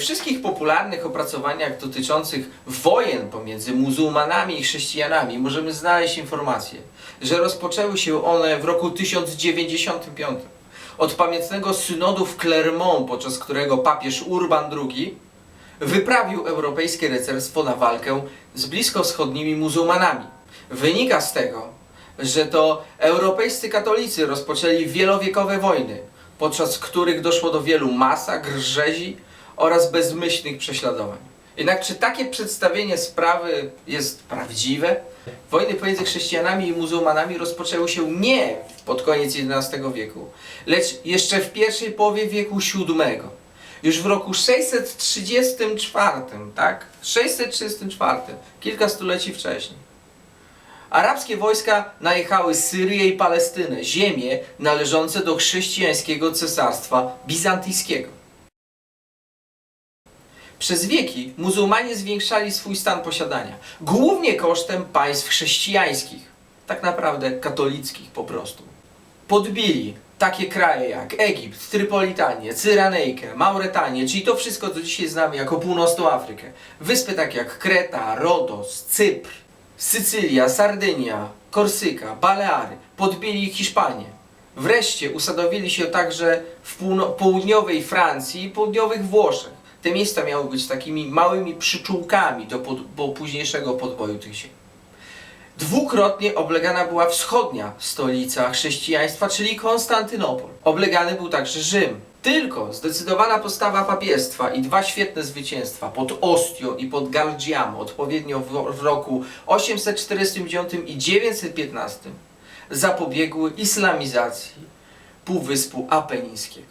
Wszystkich popularnych opracowaniach dotyczących wojen pomiędzy muzułmanami i chrześcijanami możemy znaleźć informację, że rozpoczęły się one w roku 1095 od pamiętnego synodu w Clermont, podczas którego papież Urban II wyprawił europejskie rycerstwo na walkę z bliskowschodnimi muzułmanami. Wynika z tego, że to europejscy katolicy rozpoczęli wielowiekowe wojny, podczas których doszło do wielu masakr, rzezi oraz bezmyślnych prześladowań. Jednak czy takie przedstawienie sprawy jest prawdziwe? Wojny pomiędzy chrześcijanami i muzułmanami rozpoczęły się nie pod koniec XI wieku, lecz jeszcze w pierwszej połowie wieku VII. Już w roku 634, tak? 634, kilka stuleci wcześniej. Arabskie wojska najechały Syrię i Palestynę, ziemie należące do chrześcijańskiego cesarstwa bizantyjskiego. Przez wieki muzułmanie zwiększali swój stan posiadania, głównie kosztem państw chrześcijańskich, tak naprawdę katolickich po prostu. Podbili takie kraje jak Egipt, Trypolitanię, Cyranejkę, Mauretanię, czyli to wszystko, co dzisiaj znamy jako północną Afrykę. Wyspy takie jak Kreta, Rodos, Cypr, Sycylia, Sardynia, Korsyka, Baleary. Podbili Hiszpanię. Wreszcie usadowili się także w południowej Francji i południowych Włoszech. Te miejsca miały być takimi małymi przyczółkami do, pod, do późniejszego podboju tych ziem. Dwukrotnie oblegana była wschodnia stolica chrześcijaństwa, czyli Konstantynopol. Oblegany był także Rzym. Tylko zdecydowana postawa papiestwa i dwa świetne zwycięstwa pod Ostią i pod Gargiamo, odpowiednio w, w roku 849 i 915, zapobiegły islamizacji Półwyspu Apenińskiego.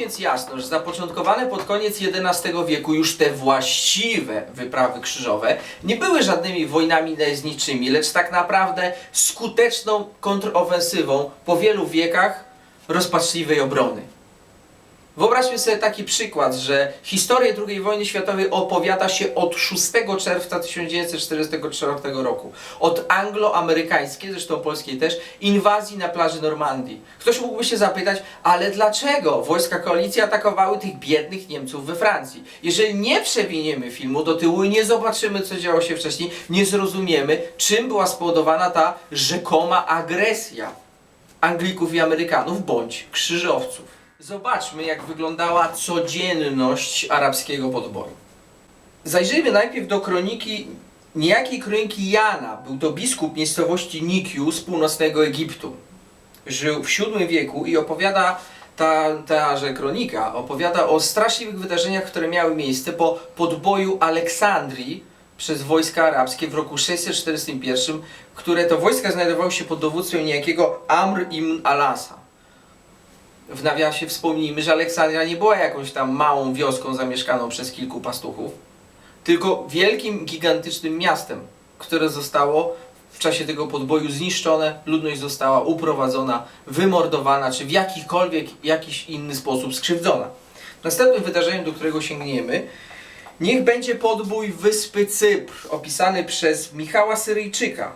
Więc jasno, że zapoczątkowane pod koniec XI wieku już te właściwe wyprawy krzyżowe nie były żadnymi wojnami najezniczymi, lecz tak naprawdę skuteczną kontrofensywą po wielu wiekach rozpaczliwej obrony. Wyobraźmy sobie taki przykład, że historię II wojny światowej opowiada się od 6 czerwca 1944 roku. Od anglo-amerykańskiej, zresztą polskiej też, inwazji na plaży Normandii. Ktoś mógłby się zapytać, ale dlaczego wojska koalicji atakowały tych biednych Niemców we Francji? Jeżeli nie przewiniemy filmu do tyłu i nie zobaczymy, co działo się wcześniej, nie zrozumiemy, czym była spowodowana ta rzekoma agresja Anglików i Amerykanów bądź krzyżowców. Zobaczmy, jak wyglądała codzienność arabskiego podboju. Zajrzyjmy najpierw do kroniki, niejakiej kroniki Jana. Był to biskup miejscowości Nikiu z północnego Egiptu. Żył w VII wieku i opowiada, ta, taże kronika opowiada o straszliwych wydarzeniach, które miały miejsce po podboju Aleksandrii przez wojska arabskie w roku 641, które to wojska znajdowały się pod dowództwem niejakiego Amr ibn Alasa w nawiasie wspomnijmy, że Aleksandria nie była jakąś tam małą wioską zamieszkaną przez kilku pastuchów, tylko wielkim, gigantycznym miastem, które zostało w czasie tego podboju zniszczone, ludność została uprowadzona, wymordowana, czy w jakikolwiek, jakiś inny sposób skrzywdzona. Następnym wydarzeniem, do którego sięgniemy, niech będzie podbój wyspy Cypr, opisany przez Michała Syryjczyka,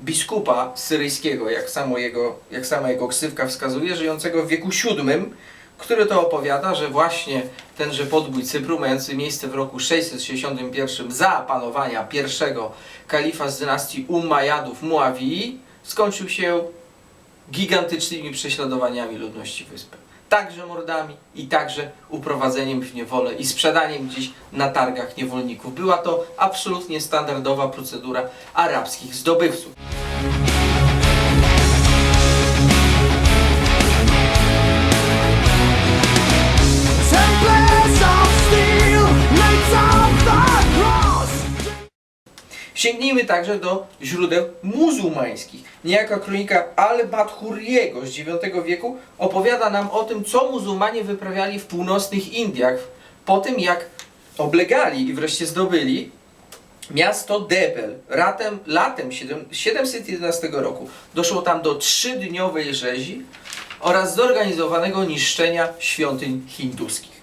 biskupa syryjskiego, jak, samo jego, jak sama jego ksywka wskazuje, żyjącego w wieku VII, który to opowiada, że właśnie tenże podbój Cypru, mający miejsce w roku 661 za panowania pierwszego kalifa z dynastii Umayyadów Muawii, skończył się gigantycznymi prześladowaniami ludności wyspy. Także mordami i także uprowadzeniem w niewolę i sprzedaniem gdzieś na targach niewolników. Była to absolutnie standardowa procedura arabskich zdobywców. Sięgnijmy także do źródeł muzułmańskich. Niejaka kronika Al-Badhuriego z IX wieku opowiada nam o tym, co muzułmanie wyprawiali w północnych Indiach po tym, jak oblegali i wreszcie zdobyli miasto Debel latem, latem 7 711 roku. Doszło tam do trzydniowej rzezi oraz zorganizowanego niszczenia świątyń hinduskich.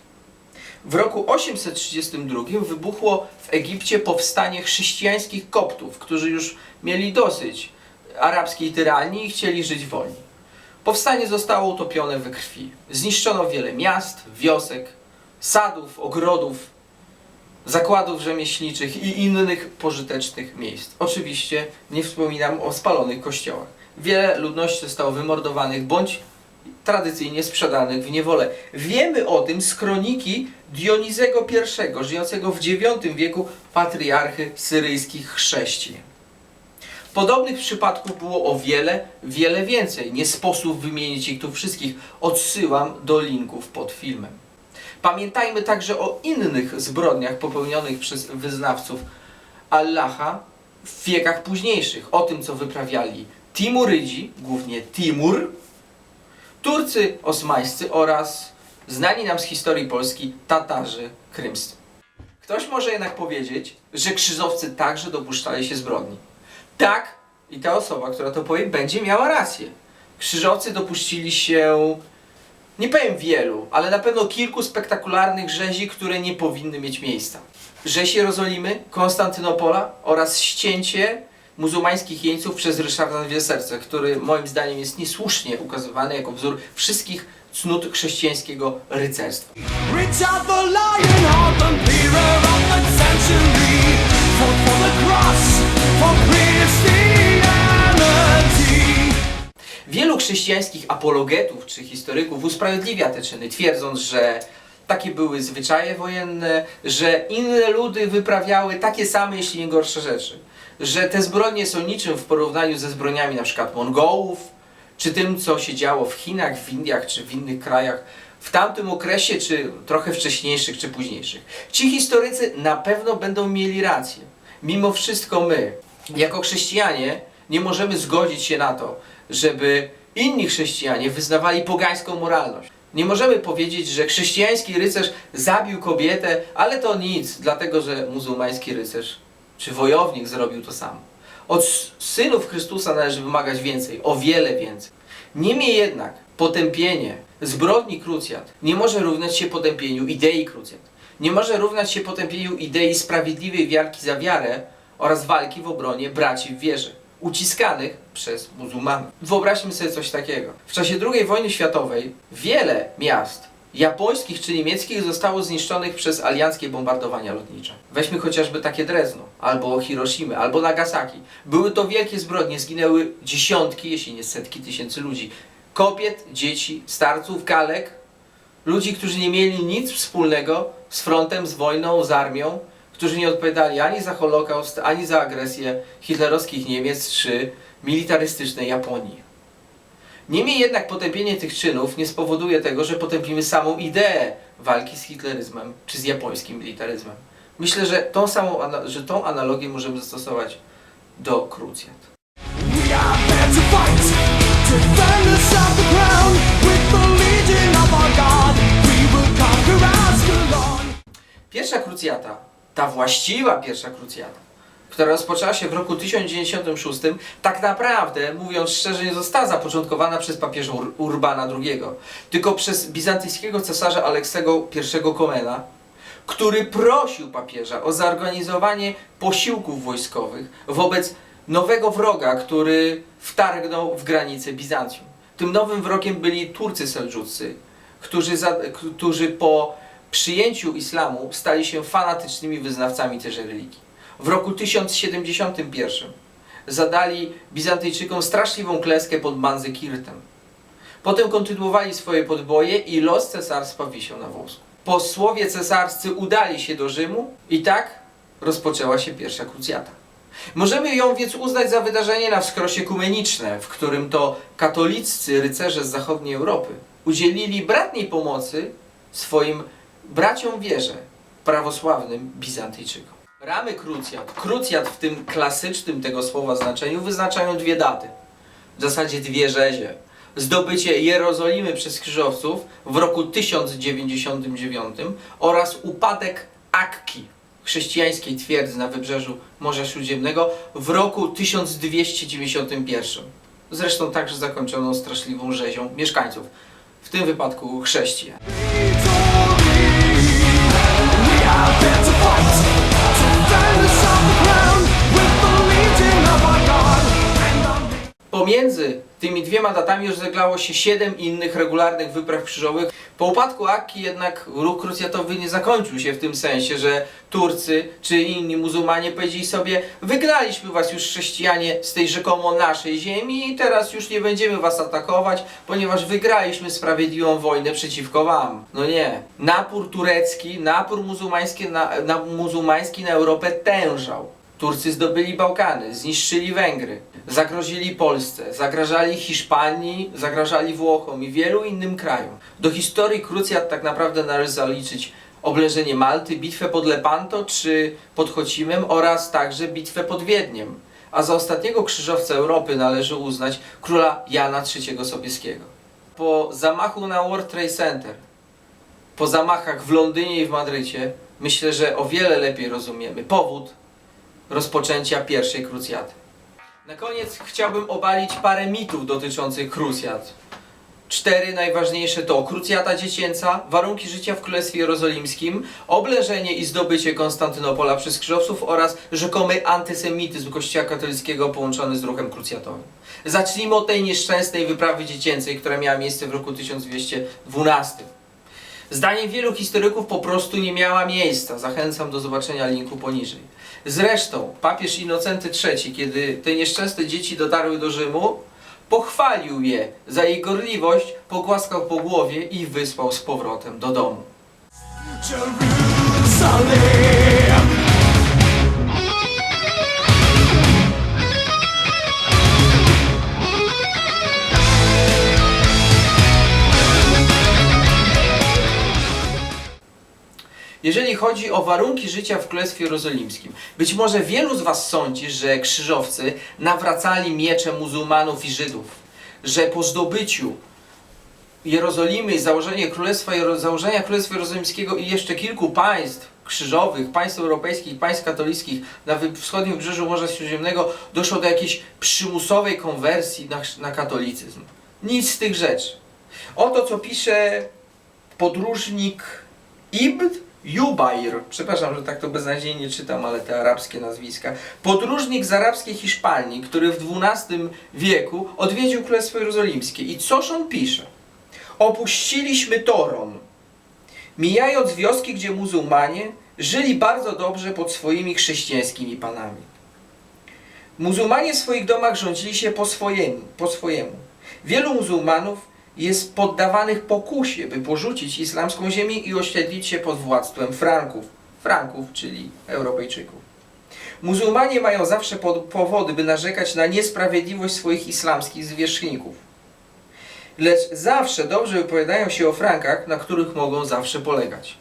W roku 832 wybuchło w Egipcie powstanie chrześcijańskich koptów, którzy już mieli dosyć arabskiej tyranii i chcieli żyć wolni. Powstanie zostało utopione we krwi. Zniszczono wiele miast, wiosek, sadów, ogrodów, zakładów rzemieślniczych i innych pożytecznych miejsc. Oczywiście nie wspominam o spalonych kościołach. Wiele ludności zostało wymordowanych bądź tradycyjnie sprzedanych w niewolę. Wiemy o tym z kroniki Dionizego I, żyjącego w IX wieku patriarchy syryjskich chrześcijan. Podobnych przypadków było o wiele, wiele więcej. Nie sposób wymienić ich tu wszystkich. Odsyłam do linków pod filmem. Pamiętajmy także o innych zbrodniach popełnionych przez wyznawców Allaha w wiekach późniejszych. O tym, co wyprawiali Timurydzi, głównie Timur, Turcy osmańscy oraz znani nam z historii Polski Tatarzy krymscy. Ktoś może jednak powiedzieć, że krzyżowcy także dopuszczali się zbrodni. Tak, i ta osoba, która to powie, będzie miała rację. Krzyżowcy dopuścili się, nie powiem wielu, ale na pewno kilku spektakularnych rzezi, które nie powinny mieć miejsca. Rzeź Jerozolimy, Konstantynopola oraz ścięcie muzułmańskich jeńców przez Ryszarda Dwie Serce, który moim zdaniem jest niesłusznie ukazywany jako wzór wszystkich cnót chrześcijańskiego rycerstwa. Richard the Lionheart, the hero of the century, fought for the cross, for Christianity. Wielu chrześcijańskich apologetów czy historyków usprawiedliwia te czyny, twierdząc, że takie były zwyczaje wojenne, że inne ludy wyprawiały takie same, jeśli nie gorsze rzeczy. Że te zbrodnie są niczym w porównaniu ze zbrodniami na przykład Mongołów, czy tym, co się działo w Chinach, w Indiach, czy w innych krajach w tamtym okresie, czy trochę wcześniejszych, czy późniejszych. Ci historycy na pewno będą mieli rację. Mimo wszystko my, jako chrześcijanie, nie możemy zgodzić się na to, żeby inni chrześcijanie wyznawali pogańską moralność. Nie możemy powiedzieć, że chrześcijański rycerz zabił kobietę, ale to nic, dlatego że muzułmański rycerz czy wojownik zrobił to samo. Od synów Chrystusa należy wymagać więcej, o wiele więcej. Niemniej jednak potępienie zbrodni krucjat nie może równać się potępieniu idei krucjat. Nie może równać się potępieniu idei sprawiedliwej wiarki za wiarę oraz walki w obronie braci w wierze, uciskanych przez muzułmanów. Wyobraźmy sobie coś takiego. W czasie II wojny światowej wiele miast japońskich czy niemieckich zostało zniszczonych przez alianckie bombardowania lotnicze. Weźmy chociażby takie Drezno, albo Hiroshima, albo Nagasaki. Były to wielkie zbrodnie, zginęły dziesiątki, jeśli nie setki tysięcy ludzi. Kobiet, dzieci, starców, kalek, ludzi, którzy nie mieli nic wspólnego z frontem, z wojną, z armią, którzy nie odpowiadali ani za Holokaust, ani za agresję hitlerowskich Niemiec czy militarystycznej Japonii. Niemniej jednak potępienie tych czynów nie spowoduje tego, że potępimy samą ideę walki z hitleryzmem czy z japońskim militaryzmem. Myślę, że tą samą, że tą analogię możemy zastosować do krucjat. Pierwsza krucjata, ta właściwa pierwsza krucjata, która rozpoczęła się w roku 1096, tak naprawdę, mówiąc szczerze, nie została zapoczątkowana przez papieża Ur- Urbana II, tylko przez bizantyjskiego cesarza Aleksego I Komena, który prosił papieża o zorganizowanie posiłków wojskowych wobec nowego wroga, który wtargnął w granice Bizancjum. Tym nowym wrogiem byli Turcy Seldżucy, którzy, za, którzy po przyjęciu islamu stali się fanatycznymi wyznawcami tejże religii. W roku 1071 zadali Bizantyjczykom straszliwą klęskę pod Manzykirtem. Potem kontynuowali swoje podboje i los cesarstwa wisiał na włosku. Posłowie cesarscy udali się do Rzymu i tak rozpoczęła się pierwsza krucjata. Możemy ją więc uznać za wydarzenie na wskrosie kumeniczne, w którym to katoliccy rycerze z zachodniej Europy udzielili bratniej pomocy swoim braciom wierze, prawosławnym Bizantyjczykom. Ramy krucjat, krucjat w tym klasycznym tego słowa znaczeniu wyznaczają dwie daty. W zasadzie dwie rzezie. Zdobycie Jerozolimy przez krzyżowców w roku 1099 oraz upadek Akki, chrześcijańskiej twierdzy na wybrzeżu Morza Śródziemnego w roku 1291. Zresztą także zakończoną straszliwą rzezią mieszkańców, w tym wypadku chrześcijan. Tymi dwiema datami rozegrało się siedem innych regularnych wypraw krzyżowych. Po upadku Akki jednak ruch krucjatowy nie zakończył się w tym sensie, że Turcy czy inni muzułmanie powiedzieli sobie wygnaliśmy was już chrześcijanie z tej rzekomo naszej ziemi i teraz już nie będziemy was atakować, ponieważ wygraliśmy sprawiedliwą wojnę przeciwko wam. No nie. Napór turecki, napór muzułmański na, na, muzułmański na Europę tężał. Turcy zdobyli Bałkany, zniszczyli Węgry, zagrozili Polsce, zagrażali Hiszpanii, zagrażali Włochom i wielu innym krajom. Do historii krucjat tak naprawdę należy zaliczyć oblężenie Malty, bitwę pod Lepanto czy pod Chocimem oraz także bitwę pod Wiedniem. A za ostatniego krzyżowca Europy należy uznać króla Jana III Sobieskiego. Po zamachu na World Trade Center, po zamachach w Londynie i w Madrycie, myślę, że o wiele lepiej rozumiemy powód rozpoczęcia pierwszej krucjaty. Na koniec chciałbym obalić parę mitów dotyczących krucjat. Cztery najważniejsze to krucjata dziecięca, warunki życia w Królestwie Jerozolimskim, oblężenie i zdobycie Konstantynopola przez krzyżowców oraz rzekomy antysemityzm Kościoła katolickiego połączony z ruchem krucjatowym. Zacznijmy od tej nieszczęsnej wyprawy dziecięcej, która miała miejsce w roku 1212. Zdaniem wielu historyków po prostu nie miała miejsca. Zachęcam do zobaczenia linku poniżej. Zresztą papież Innocenty III, kiedy te nieszczęsne dzieci dotarły do Rzymu, pochwalił je za jej gorliwość, pogłaskał po głowie i wysłał z powrotem do domu. Jerusalem. Jeżeli chodzi o warunki życia w Królestwie Jerozolimskim, być może wielu z Was sądzi, że krzyżowcy nawracali miecze muzułmanów i Żydów, że po zdobyciu Jerozolimy i założenie Królestwa, założenia Królestwa Jerozolimskiego i jeszcze kilku państw krzyżowych, państw europejskich, państw katolickich na wschodnim wybrzeżu Morza Śródziemnego doszło do jakiejś przymusowej konwersji na, na katolicyzm. Nic z tych rzeczy. Oto co pisze podróżnik Ibn Jubair, przepraszam, że tak to beznadziejnie czytam, ale te arabskie nazwiska, podróżnik z arabskiej Hiszpanii, który w XII wieku odwiedził Królestwo Jerozolimskie. I coż on pisze? Opuściliśmy Toron, mijając wioski, gdzie muzułmanie żyli bardzo dobrze pod swoimi chrześcijańskimi panami. Muzułmanie w swoich domach rządzili się po swojemu, po swojemu. Wielu muzułmanów jest poddawanych pokusie, by porzucić islamską ziemię i osiedlić się pod władztwem Franków. Franków, czyli Europejczyków. Muzułmanie mają zawsze powody, by narzekać na niesprawiedliwość swoich islamskich zwierzchników. Lecz zawsze dobrze wypowiadają się o Frankach, na których mogą zawsze polegać.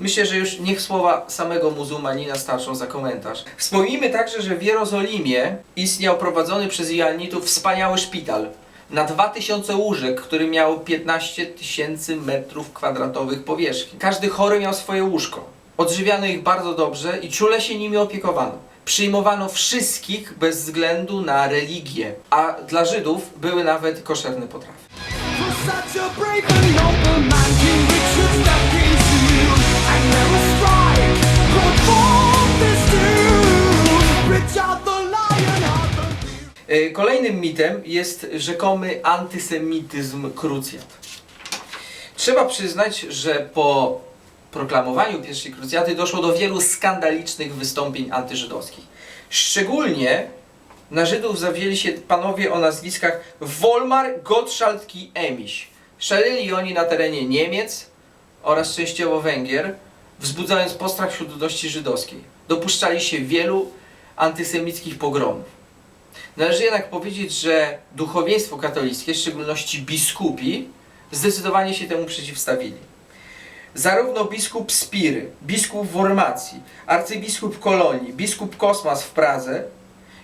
Myślę, że już niech słowa samego muzułmanina starczą za komentarz. Wspomnijmy także, że w Jerozolimie istniał prowadzony przez Joannitów wspaniały szpital na 2000 łóżek, który miał 15 tysięcy metrów kwadratowych powierzchni. Każdy chory miał swoje łóżko. Odżywiano ich bardzo dobrze i czule się nimi opiekowano. Przyjmowano wszystkich bez względu na religię, a dla Żydów były nawet koszerne potrawy. For Kolejnym mitem jest rzekomy antysemityzm krucjat. Trzeba przyznać, że po proklamowaniu pierwszej krucjaty doszło do wielu skandalicznych wystąpień antyżydowskich. Szczególnie na Żydów zawzięli się panowie o nazwiskach Wolmar, Gottschalk i Emiś. Szaleli oni na terenie Niemiec oraz częściowo Węgier, wzbudzając postrach wśród ludności żydowskiej. Dopuszczali się wielu antysemickich pogromów. Należy jednak powiedzieć, że duchowieństwo katolickie, w szczególności biskupi, zdecydowanie się temu przeciwstawili. Zarówno biskup Spiry, biskup Wormacji, arcybiskup Kolonii, biskup Kosmas w Pradze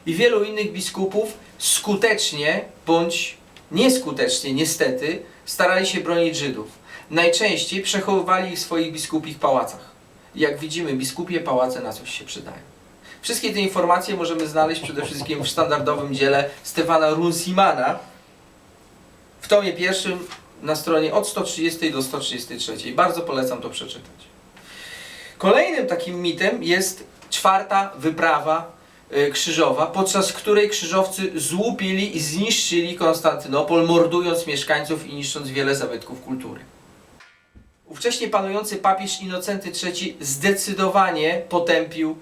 i wielu innych biskupów skutecznie bądź nieskutecznie, niestety, starali się bronić Żydów. Najczęściej przechowywali ich w swoich biskupich pałacach. Jak widzimy, biskupie pałace na coś się przydają. Wszystkie te informacje możemy znaleźć przede wszystkim w standardowym dziele Stefana Runsimana w tomie pierwszym na stronie od 130 do 133. Bardzo polecam to przeczytać. Kolejnym takim mitem jest czwarta wyprawa y, krzyżowa, podczas której krzyżowcy złupili i zniszczyli Konstantynopol, mordując mieszkańców i niszcząc wiele zabytków kultury. Ówcześnie panujący papież Inocenty III zdecydowanie potępił,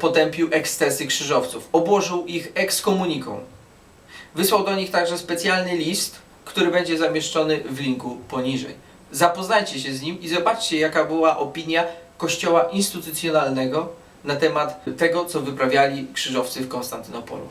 potępił ekstesy krzyżowców. Obłożył ich ekskomuniką. Wysłał do nich także specjalny list, który będzie zamieszczony w linku poniżej. Zapoznajcie się z nim i zobaczcie, jaka była opinia Kościoła instytucjonalnego na temat tego, co wyprawiali krzyżowcy w Konstantynopolu.